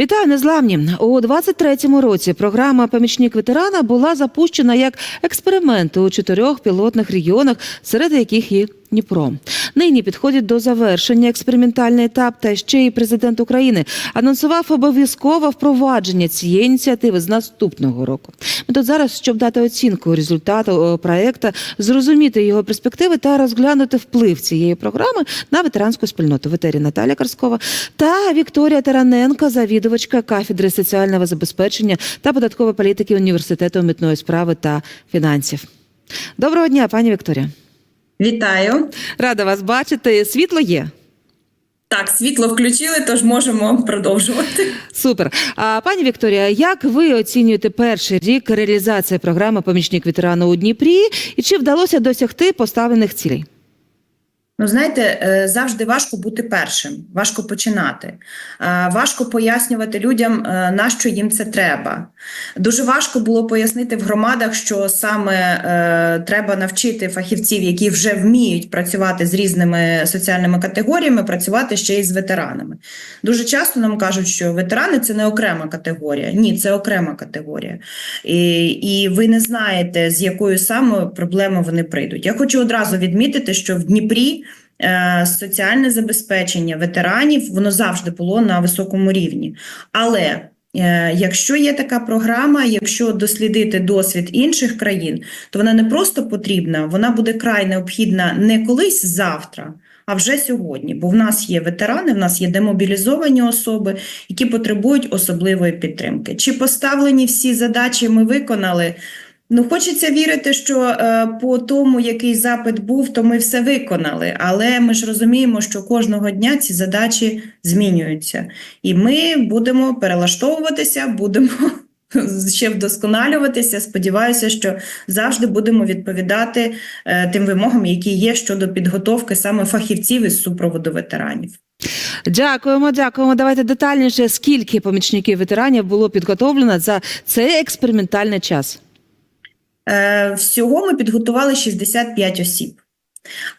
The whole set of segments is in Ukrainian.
Вітаю незламні у 23-му році. Програма Помічник ветерана була запущена як експеримент у чотирьох пілотних регіонах, серед яких і Дніпро. Нині підходить до завершення експериментальний етап. Та ще й президент України анонсував обов'язкове впровадження цієї ініціативи з наступного року. Ми тут зараз, щоб дати оцінку результату е, проекту, зрозуміти його перспективи та розглянути вплив цієї програми на ветеранську спільноту. В етері Наталя Карскова та Вікторія Тараненко, завідувачка кафедри соціального забезпечення та податкової політики університету митної справи та фінансів. Доброго дня, пані Вікторія. Вітаю. Рада вас бачити. Світло є. Так, світло включили, тож можемо продовжувати. Супер. А пані Вікторія, як ви оцінюєте перший рік реалізації програми Помічник ветерана у Дніпрі і чи вдалося досягти поставлених цілей? Ну, знаєте, е, завжди важко бути першим, важко починати, Е, важко пояснювати людям, е, на що їм це треба. Дуже важко було пояснити в громадах, що саме треба навчити фахівців, які вже вміють працювати з різними соціальними категоріями, працювати ще й з ветеранами. Дуже часто нам кажуть, що ветерани це не окрема категорія. Ні, це окрема категорія. І, і ви не знаєте, з якою саме проблемою вони прийдуть. Я хочу одразу відмітити, що в Дніпрі. Е, Соціальне забезпечення ветеранів воно завжди було на високому рівні. Але е, якщо є така програма, якщо дослідити досвід інших країн, то вона не просто потрібна, вона буде край необхідна не колись завтра, а вже сьогодні. Бо в нас є ветерани, в нас є демобілізовані особи, які потребують особливої підтримки. Чи поставлені всі задачі ми виконали? Ну, хочеться вірити, що е, по тому, який запит був, то ми все виконали. Але ми ж розуміємо, що кожного дня ці задачі змінюються, і ми будемо перелаштовуватися, будемо ще вдосконалюватися. Сподіваюся, що завжди будемо відповідати е, тим вимогам, які є щодо підготовки саме фахівців із супроводу ветеранів. Дякуємо, дякуємо. Давайте детальніше, скільки помічників ветеранів було підготовлено за цей експериментальний час. Е, Всього ми підготували 65 осіб.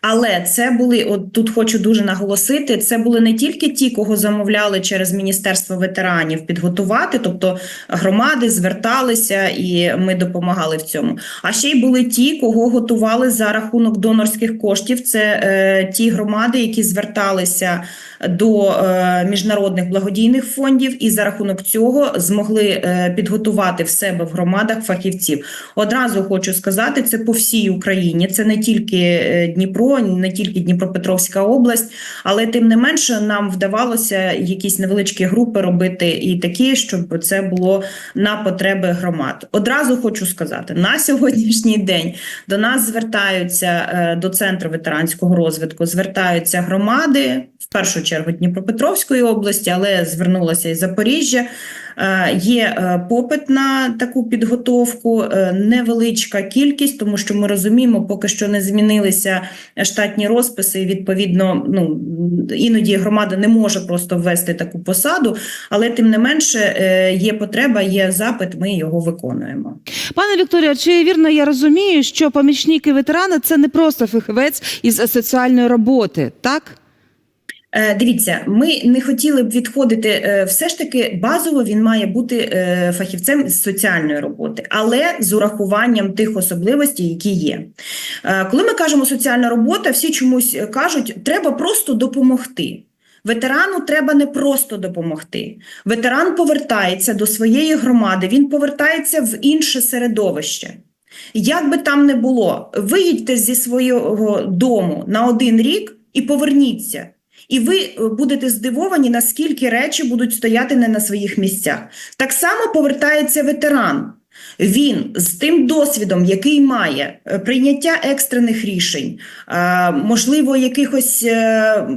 Але це були, от тут хочу дуже наголосити, це були не тільки ті, кого замовляли через Міністерство ветеранів підготувати, тобто громади зверталися і ми допомагали в цьому. А ще й були ті, кого готували за рахунок донорських коштів. Це е, ті громади, які зверталися до е, міжнародних благодійних фондів, і за рахунок цього змогли е, підготувати в себе в громадах фахівців. Одразу хочу сказати, це по всій Україні. Це не тільки е, Дніпро, не тільки Дніпропетровська область, але тим не менше нам вдавалося якісь невеличкі групи робити і такі, щоб це було на потреби громад. Одразу хочу сказати: на сьогоднішній день до нас звертаються до центру ветеранського розвитку, звертаються громади першу чергу Дніпропетровської області, але звернулося і Запоріжжя. Е, Є е, попит на таку підготовку, е, невеличка кількість, тому що ми розуміємо, поки що не змінилися штатні розписи. Відповідно, ну іноді громада не може просто ввести таку посаду, але тим не менше є потреба, є запит. Ми його виконуємо. Пане Вікторія, чи вірно я розумію, що помічники ветерана це не просто фахівець із соціальної роботи, так? Е, Дивіться, ми не хотіли б відходити. е, Все ж таки, базово він має бути е, фахівцем з соціальної роботи, але з урахуванням тих особливостей, які є. Коли ми кажемо соціальна робота, всі чомусь кажуть, треба просто допомогти. Ветерану треба не просто допомогти. Ветеран повертається до своєї громади, він повертається в інше середовище. Як би там не було, виїдьте зі свого дому на один рік і поверніться. І ви е, будете здивовані, наскільки речі будуть стояти не на своїх місцях. Так само повертається ветеран. Він з тим досвідом, який має е, прийняття екстрених рішень, е, можливо, якихось е,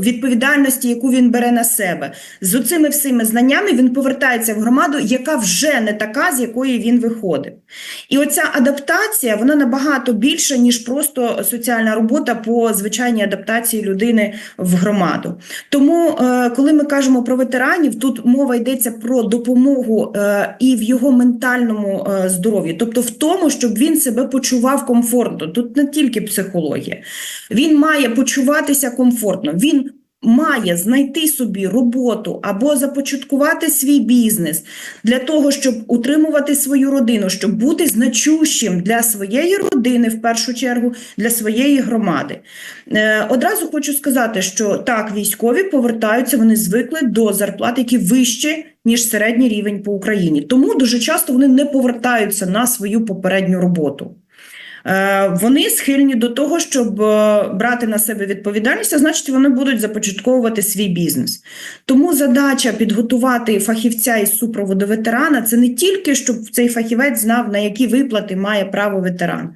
відповідальності, яку він бере на себе, з цими всіми знаннями він повертається в громаду, яка вже не така, з якої він виходив. І оця адаптація вона набагато більша, ніж просто соціальна робота по звичайній адаптації людини в громаду. Тому, коли ми кажемо про ветеранів, тут мова йдеться про допомогу і в його ментальному е, здоров'ю, тобто в тому, щоб він себе почував комфортно. Тут не тільки психологія, він має почуватися комфортно. Він має знайти собі роботу або започаткувати свій бізнес для того, щоб утримувати свою родину, щоб бути значущим для своєї родини, в першу чергу, для своєї громади. Е, Одразу хочу сказати, що так, військові повертаються, вони звикли до зарплат, які вищі, ніж середній рівень по Україні. Тому дуже часто вони не повертаються на свою попередню роботу. Е, Вони схильні до того, щоб е, брати на себе відповідальність, а значить, вони будуть започатковувати свій бізнес. Тому задача підготувати фахівця із супроводу ветерана це не тільки, щоб цей фахівець знав, на які виплати має право ветеран.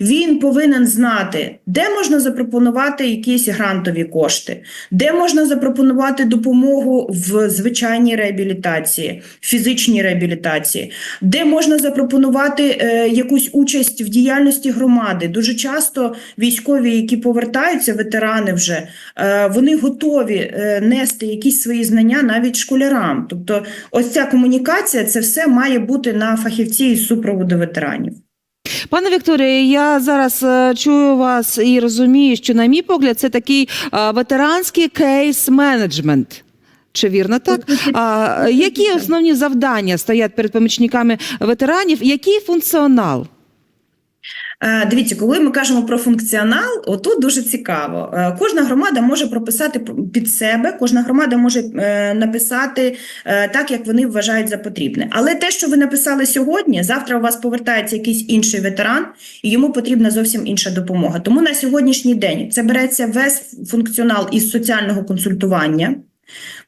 Він повинен знати, де можна запропонувати якісь грантові кошти, де можна запропонувати допомогу в звичайній реабілітації, фізичній реабілітації, де можна запропонувати е, якусь участь в діяльності громади. Дуже часто військові, які повертаються, ветерани вже, е, вони готові е, нести якісь свої знання навіть школярам. Тобто, ось ця комунікація, це все має бути на фахівці із супроводу ветеранів. Пане Вікторія, я зараз е, чую вас і розумію, що, на мій погляд, це такий ветеранський кейс-менеджмент. Чи вірно так? А, які основні завдання стоять перед помічниками ветеранів? Який функціонал? Е, Дивіться, коли ми кажемо про функціонал, отут дуже цікаво. Е, Кожна громада може прописати під себе, кожна громада може е, написати так, як вони вважають за потрібне. Але те, що ви написали сьогодні, завтра у вас повертається якийсь інший ветеран, і йому потрібна зовсім інша допомога. Тому на сьогоднішній день це береться весь функціонал із соціального консультування.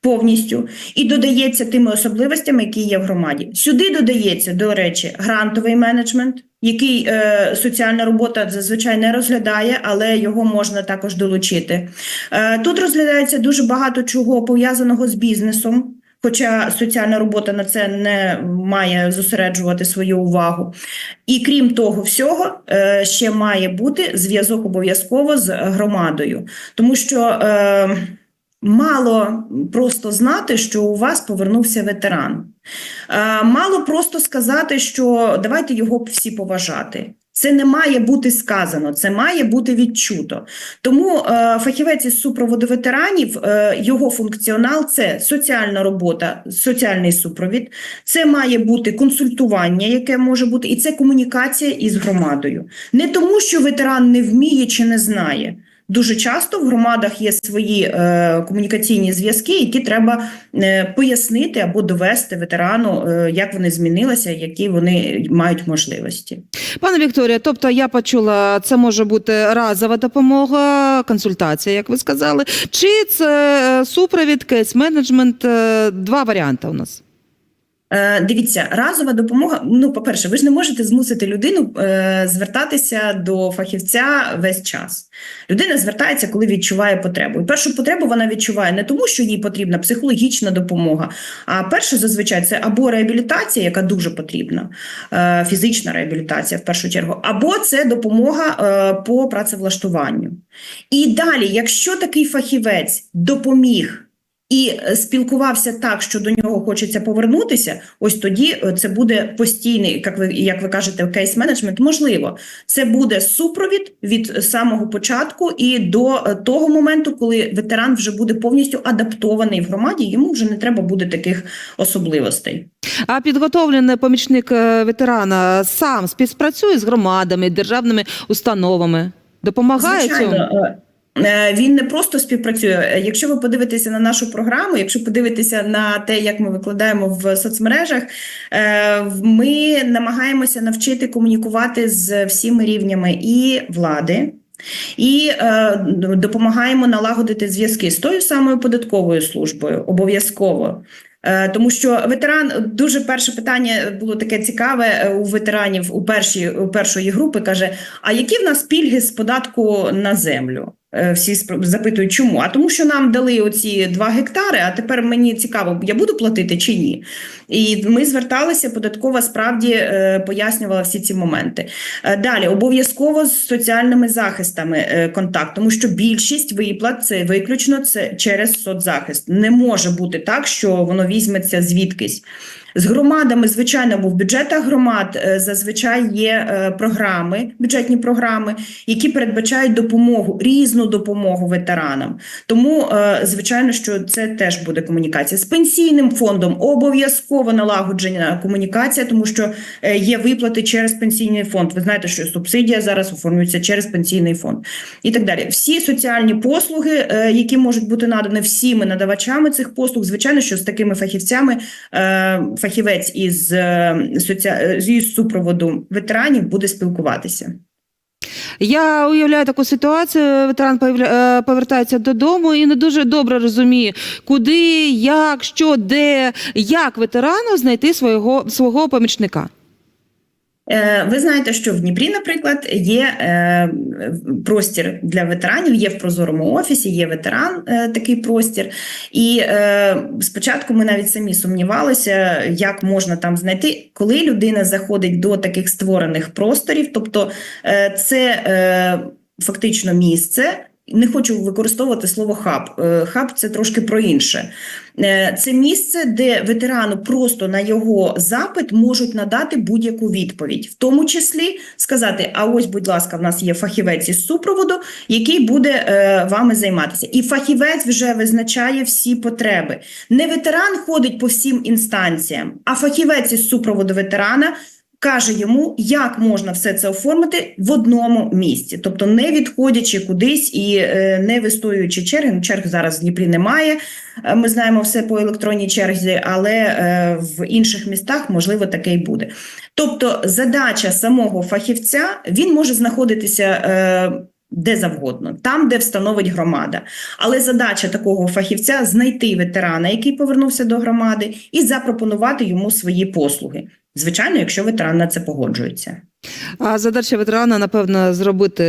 Повністю і додається тими особливостями, які є в громаді. Сюди додається, до речі, грантовий менеджмент, який е, соціальна робота зазвичай не розглядає, але його можна також долучити. Е, тут розглядається дуже багато чого пов'язаного з бізнесом. Хоча соціальна робота на це не має зосереджувати свою увагу. І крім того всього, е, ще має бути зв'язок обов'язково з громадою, тому що е, мало просто знати, що у вас повернувся ветеран. Е, Мало просто сказати, що давайте його всі поважати. Це не має бути сказано, це має бути відчуто. Тому е, фахівець із супроводу ветеранів, е, його функціонал це соціальна робота, соціальний супровід, це має бути консультування, яке може бути, і це комунікація із громадою. Не тому, що ветеран не вміє чи не знає. Дуже часто в громадах є свої е, комунікаційні зв'язки, які треба е, пояснити або довести ветерану, е, як вони змінилися, які вони мають можливості. Пане Вікторія, тобто я почула, це може бути разова допомога, консультація, як ви сказали, чи це е, супровід, кейс-менеджмент, е, два варіанти у нас. Е, Дивіться, разова допомога. Ну, по-перше, ви ж не можете змусити людину е, звертатися до фахівця весь час. Людина звертається, коли відчуває потребу. І першу потребу вона відчуває не тому, що їй потрібна психологічна допомога. А перше, зазвичай, це або реабілітація, яка дуже потрібна, е, фізична реабілітація в першу чергу, або це допомога е, по працевлаштуванню. І далі, якщо такий фахівець допоміг. І е, спілкувався так, що до нього хочеться повернутися. Ось тоді е, це буде постійний, як ви як ви кажете, кейс-менеджмент. Можливо, це буде супровід від самого початку і до е, того моменту, коли ветеран вже буде повністю адаптований в громаді. Йому вже не треба буде таких особливостей. А підготовлений помічник ветерана сам співпрацює з громадами, державними установами, допомагає? Звичайно, е, він не просто співпрацює. Е, Якщо ви подивитеся на нашу програму, якщо подивитеся на те, як ми викладаємо в соцмережах, е, ми намагаємося навчити комунікувати з всіми рівнями і влади. І е, допомагаємо налагодити зв'язки з тою самою податковою службою обов'язково. Е, Тому що ветеран дуже перше питання було таке цікаве е, у ветеранів у першій у першої групи каже: А які в нас пільги з податку на землю? Е, Всі запитують, чому? А тому, що нам дали оці два гектари, а тепер мені цікаво, я буду платити чи ні. І ми зверталися, податкова справді е, пояснювала всі ці моменти. Е, Далі обов'язково з соціальними захистами контакт, тому що більшість виплат це виключно це через соцзахист. Не може бути так, що воно візьметься звідкись. З громадами, звичайно, бо в бюджетах громад е, зазвичай є е, програми, бюджетні програми, які передбачають допомогу, різну допомогу ветеранам. Тому, е, звичайно, що це теж буде комунікація з пенсійним фондом. Обов'язково налагоджена комунікація, тому що є виплати через пенсійний фонд. Ви знаєте, що субсидія зараз оформлюється через пенсійний фонд і так далі. Всі соціальні послуги, які можуть бути надані всіми надавачами цих послуг, звичайно, що з такими фахівцями фахівець із, е, соці... із супроводу ветеранів буде спілкуватися. Я уявляю таку ситуацію. Ветеран е, повертається додому і не дуже добре розуміє, куди, як, що, де, як ветерану знайти свого свого помічника. Е, Ви знаєте, що в Дніпрі, наприклад, є е, простір для ветеранів, є в прозорому офісі, є ветеран, е, такий простір. І спочатку ми навіть самі сумнівалися, як можна там знайти, коли людина заходить до таких створених просторів, тобто це фактично місце. Не хочу використовувати слово хаб. Е, Хаб це трошки про інше. Е, Це місце, де ветерану просто на його запит можуть надати будь-яку відповідь, в тому числі сказати: а ось, будь ласка, в нас є фахівець із супроводу, який буде е, вами займатися. І фахівець вже визначає всі потреби. Не ветеран ходить по всім інстанціям, а фахівець із супроводу ветерана. Каже йому, як можна все це оформити в одному місці, тобто не відходячи кудись і е, не вистоюючи черги. Ну, черг зараз в Дніпрі немає. Е, Ми знаємо все по електронній черзі, але е, в інших містах можливо таке й буде. Тобто, задача самого фахівця він може знаходитися. Де завгодно, там, де встановить громада. Але задача такого фахівця знайти ветерана, який повернувся до громади, і запропонувати йому свої послуги. Звичайно, якщо ветеран на це погоджується. А задача ветерана, напевно, зробити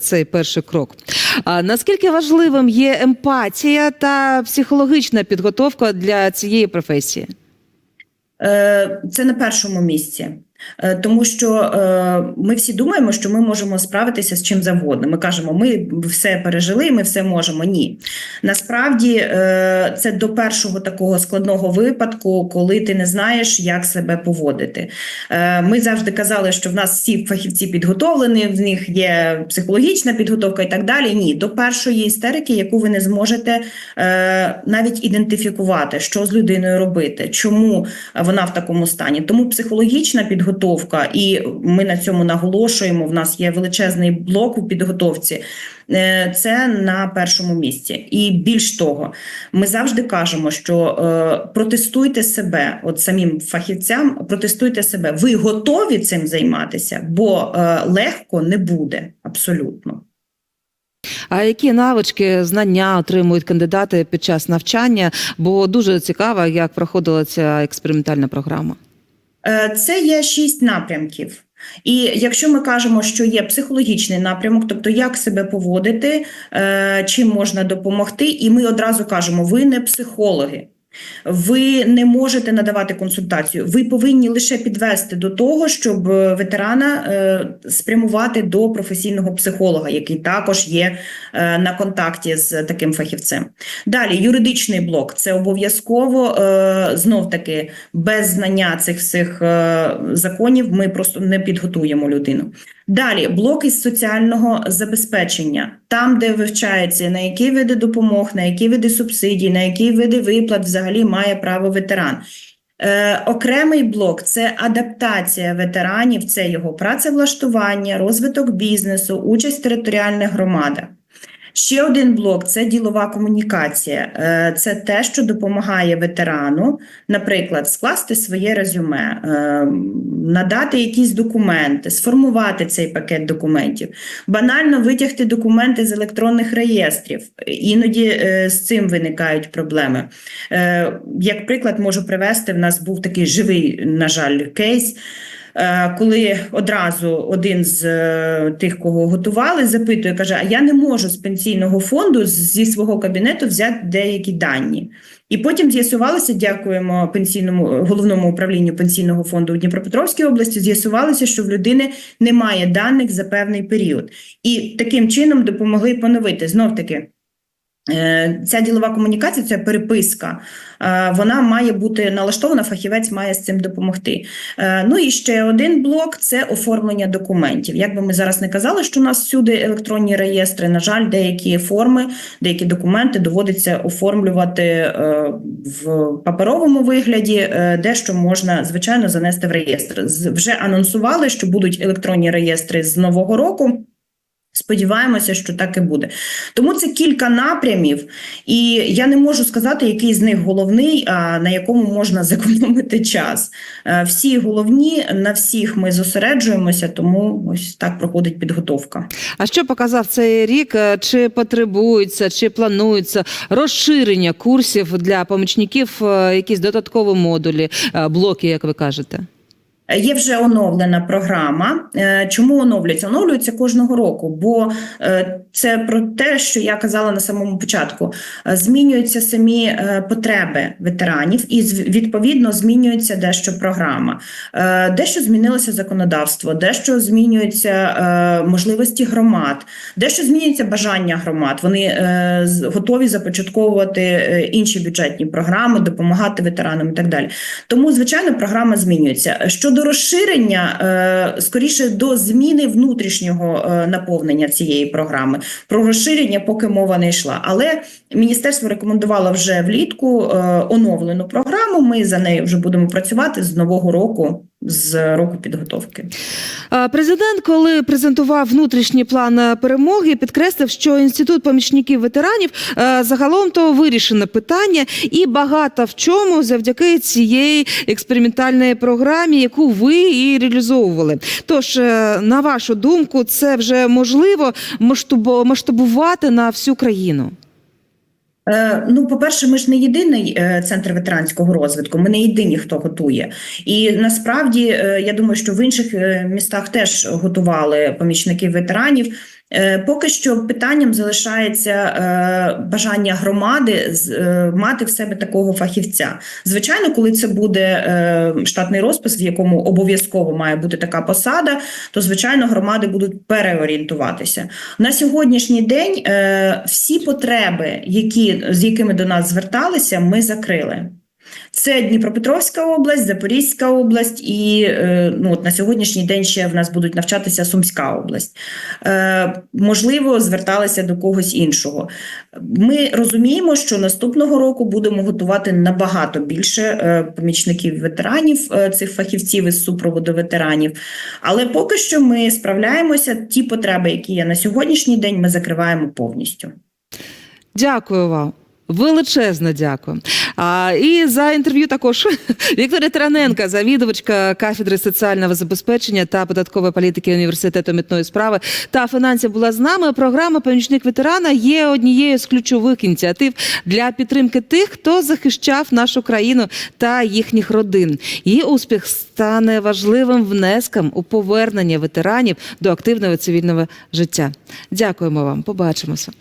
цей перший крок. А наскільки важливим є емпатія та психологічна підготовка для цієї професії? Е, Це на першому місці. Е, Тому що е, ми всі думаємо, що ми можемо справитися з чим завгодно. Ми кажемо, ми все пережили, ми все можемо. Ні, насправді е, це до першого такого складного випадку, коли ти не знаєш, як себе поводити. Ми завжди казали, що в нас всі фахівці підготовлені, в них є психологічна підготовка і так далі. Ні, до першої істерики, яку ви не зможете навіть ідентифікувати, що з людиною робити, чому вона в такому стані. Тому психологічна підготовка, і ми на цьому наголошуємо. В нас є величезний блок у підготовці. е, Це на першому місці. І більш того, ми завжди кажемо, що е, протестуйте себе, от самим фахівцям, протестуйте себе. Ви готові цим займатися, бо е, легко не буде абсолютно. А які навички, знання отримують кандидати під час навчання? Бо дуже цікаво, як проходила ця експериментальна програма. Е, Це є шість напрямків. І якщо ми кажемо, що є психологічний напрямок, тобто як себе поводити, е, чим можна допомогти, і ми одразу кажемо, ви не психологи. Ви не можете надавати консультацію. Ви повинні лише підвести до того, щоб е, ветерана е, спрямувати до професійного психолога, який також є е, на контакті з таким фахівцем. Далі юридичний блок це обов'язково знов таки без знання цих всіх законів. Ми просто не підготуємо людину. Далі блок із соціального забезпечення, там, де вивчається на які види допомог, на які види субсидій, на які види виплат взагалі має право ветеран. Е, окремий блок це адаптація ветеранів, це його працевлаштування, розвиток бізнесу, участь в територіальних громадах. Ще один блок це ділова комунікація. Е, Це те, що допомагає ветерану, наприклад, скласти своє резюме, е, надати якісь документи, сформувати цей пакет документів, банально витягти документи з електронних реєстрів. Іноді е, з цим виникають проблеми. Як приклад, можу привести: в нас був такий живий, на жаль, кейс. Е, Коли одразу один з е, тих, кого готували, запитує, каже: А я не можу з пенсійного фонду зі свого кабінету взяти деякі дані. І потім з'ясувалося, дякуємо пенсійному головному управлінню пенсійного фонду у Дніпропетровській області. З'ясувалося, що в людини немає даних за певний період, і таким чином допомогли поновити знов таки. Е, Ця ділова комунікація, ця переписка, е, вона має бути налаштована, фахівець має з цим допомогти. Е, Ну і ще один блок це оформлення документів. Як би ми зараз не казали, що у нас всюди електронні реєстри, на жаль, деякі форми, деякі документи доводиться оформлювати в паперовому вигляді, дещо можна звичайно занести в реєстр. Вже анонсували, що будуть електронні реєстри з нового року. Сподіваємося, що так і буде. Тому це кілька напрямів, і я не можу сказати, який з них головний, а на якому можна зекономити час. Е, Всі головні, на всіх ми зосереджуємося, тому ось так проходить підготовка. А що показав цей рік? Е, Чи потребується, чи планується розширення курсів для помічників, е, якісь додаткові модулі, блоки, як ви кажете? Є вже оновлена програма. Е, Чому оновлюється? Оновлюється кожного року, бо е, це про те, що я казала на самому початку. Е, Змінюються самі потреби ветеранів, і відповідно змінюється дещо програма. Дещо змінилося законодавство, дещо змінюються можливості громад, дещо змінюється бажання громад. Вони готові започатковувати інші бюджетні програми, допомагати ветеранам і так далі. Тому, звичайно, програма змінюється. Щодо розширення, е, скоріше до зміни внутрішнього е, наповнення цієї програми. Про розширення поки мова не йшла. Але міністерство рекомендувало вже влітку е, оновлену програму. Ми за нею вже будемо працювати з нового року, з року підготовки. Е, Президент, коли презентував внутрішній план е, перемоги, підкреслив, що інститут помічників ветеранів е, загалом то вирішене питання, і багато в чому завдяки цієї експериментальної програмі, яку ви і реалізовували. Тож, на вашу думку, це вже можливо масштабувати на всю країну. Е, Ну, по-перше, ми ж не єдиний е, центр ветеранського розвитку. Ми не єдині, хто готує. І насправді е, я думаю, що в інших містах теж готували помічників ветеранів. Е, Поки що питанням залишається е, бажання громади е, мати в себе такого фахівця. Звичайно, коли це буде штатний розпис, в якому обов'язково має бути така посада, то звичайно громади будуть переорієнтуватися. На сьогоднішній день всі потреби, які, з якими до нас зверталися, ми закрили. Це Дніпропетровська область, Запорізька область, і е, ну, от на сьогоднішній день ще в нас будуть навчатися Сумська область. Е, можливо, зверталися до когось іншого. Ми розуміємо, що наступного року будемо готувати набагато більше е, помічників ветеранів, е, цих фахівців із супроводу ветеранів. Але поки що ми справляємося. Ті потреби, які є на сьогоднішній день, ми закриваємо повністю. Дякую вам. Величезно дякую. А, і за інтерв'ю також Вікторія Тараненка, завідувачка кафедри соціального забезпечення та податкової політики університету митної справи та фінансів була з нами. Програма Помічник ветерана є однією з ключових ініціатив для підтримки тих, хто захищав нашу країну та їхніх родин. Її успіх стане важливим внеском у повернення ветеранів до активного цивільного життя. Дякуємо вам. Побачимося.